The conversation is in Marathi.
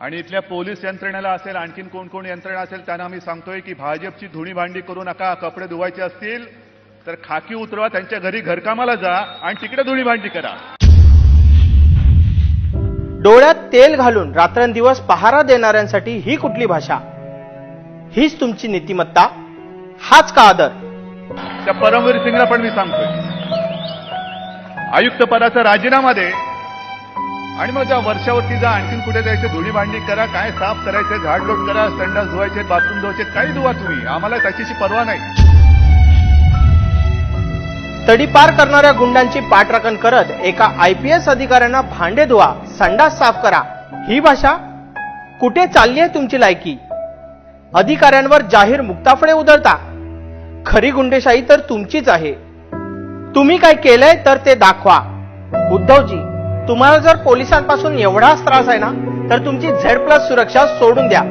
आणि इथल्या पोलीस यंत्रणेला असेल आणखीन कोण कोण यंत्रणा असेल त्यांना आम्ही सांगतोय की भाजपची धुणी भांडी करू नका कपडे धुवायचे असतील तर खाकी उतरवा त्यांच्या घरी घरकामाला जा आणि तिकडे धुणी भांडी करा. डोळ्यात तेल घालून रात्रंदिवस पहारा देणाऱ्यांसाठी ही कुठली भाषा? हीच तुमची नीतिमत्ता? हाच का आदर? त्या परमवीर सिंगला पण मी सांगतोय. आयुक्त पदाचा राजीनामा दे आणि मग त्या वर्षावरती जा आणखीन कुठे जायचं धुणी भांडी करा काय साफ करायचे झाडलोट करा संडास धुवायचे बाथरूम धुवायचे काही धुवा तुम्ही. आम्हाला त्याच्याशी परवा नाही. तडीपार करणाऱ्या गुंडांची पाठराखण करत एका आयपीएस अधिकाऱ्यांना भांडे धुवा संडास साफ करा. ही भाषा कुठे चालली आहे तुमची लायकी? अधिकाऱ्यांवर जाहीर मुक्ताफळे उधळता. खरी गुंडेशाही तर तुमचीच आहे. तुम्ही काय केलंय तर ते दाखवा. उद्धवजी तुम्हाला जर पोलिसांपासून एवढाच त्रास आहे ना तर तुमची झेड प्लस सुरक्षा सोडून द्या.